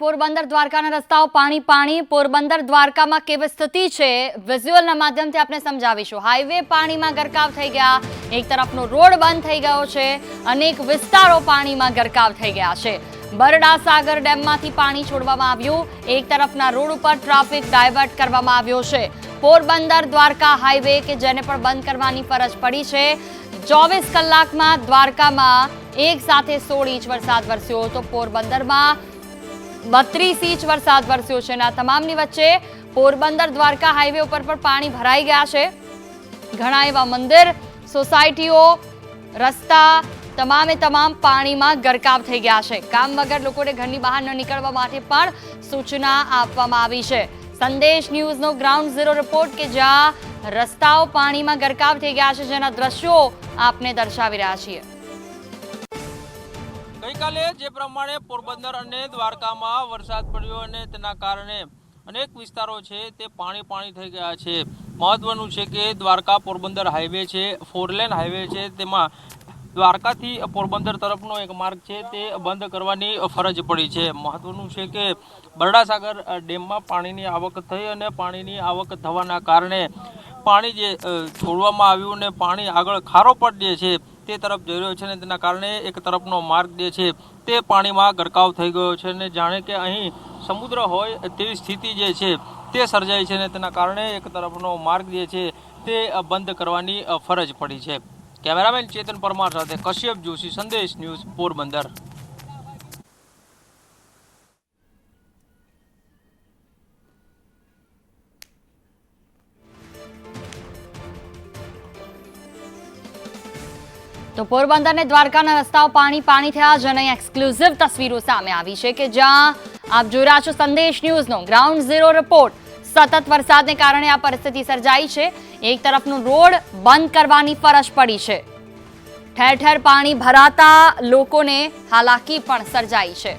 પોરબંદર દ્વારકાના રસ્તાઓ પાણી પાણી. પોરબંદર દ્વારકામાં કેવી સ્થિતિ છે? વિઝ્યુઅલના માધ્યમથી આપણે સમજાવીશું. હાઈવે પાણીમાં ગરકાવ થઈ ગયા. એક તરફનો રોડ બંધ થઈ ગયો છે. અનેક વિસ્તારો પાણીમાં ગરકાવ થઈ ગયા છે. બરડા સાગર ડેમમાંથી પાણી છોડવામાં આવ્યું. એક તરફના રોડ ઉપર ટ્રાફિક ડાયવર્ટ કરવામાં આવ્યો છે. પોરબંદર દ્વારકા હાઈવે કે જેને પણ બંધ કરવાની ફરજ પડી છે. ચોવીસ કલાકમાં દ્વારકામાં એક સાથે સોળ ઇંચ વરસાદ વરસ્યો તો પોરબંદરમાં બત્રીસ ઇંચ વરસાદ વરસ્યો છે અને આ તમામની વચ્ચે પોરબંદર, દ્વારકા હાઈવે ઉપર પણ પાણી ભરાઈ ગયા છે. ઘણા એવા મંદિર, સોસાયટીઓ, રસ્તા તમામે તમામ પાણીમાં ગરકાવ થઈ ગયા છે. કામ વગર લોકોને ઘરની બહાર ન નીકળવા માટે પણ સૂચના આપવામાં આવી છે. સંદેશ ન્યૂઝનો ગ્રાઉન્ડ ઝીરો રિપોર્ટ કે જ્યાં રસ્તાઓ પાણીમાં ગરકાવ થઈ ગયા છે, જેના દ્રશ્યો આપને દર્શાવી રહ્યા છીએ. ગઈકાલે જે પ્રમાણે પોરબંદર અને દ્વારકામાં વરસાદ પડ્યો અને તેના કારણે અનેક વિસ્તારો છે તે પાણી પાણી થઈ ગયા છે. મહત્વનું છે કે દ્વારકા પોરબંદર હાઈવે છે ફોરલેન હાઈવે છે, તેમાં દ્વારકાથી પોરબંદર તરફનો એક માર્ગ છે તે બંધ કરવાની ફરજ પડી છે. મહત્વનું છે કે બરડાસાગર ડેમમાં પાણીની આવક થઈ અને પાણીની આવક થવાના કારણે પાણી જે છોડવામાં આવ્યું અને પાણી આગળ ખારો પડ જે છે. તે તરફ જઈ રહ્યો છે અને તેના કારણે એક તરફનો માર્ગ જે છે તે પાણીમાં ગરકાવ થઈ ગયો છે અને જાણે કે અહીં સમુદ્ર હોય તેવી સ્થિતિ જે છે તે સર્જાઈ છે અને તેના કારણે એક તરફનો માર્ગ જે છે તે બંધ કરવાની ફરજ પડી છે. કેમેરામેન ચેતન પરમાર સાથે કશ્યપ જોશી, સંદેશ ન્યૂઝ પોરબંદર. તો પોરબંદર અને દ્વારકાના રસ્તાઓ પાણી પાણી થયા. જેને એક્સક્લુઝિવ તસવીરો સામે આવી છે કે જ્યાં આપ જોઈ રહ્યા છો સંદેશ ન્યૂઝનો ગ્રાઉન્ડ ઝીરો રિપોર્ટ સતત વરસાદને કારણે આ પરિસ્થિતિ સર્જાઈ છે. એક તરફનો રોડ બંધ કરવાની ફરજ પડી છે. ઠેર ઠેર પાણી ભરાતા લોકોને હાલાકી પણ સર્જાઈ છે.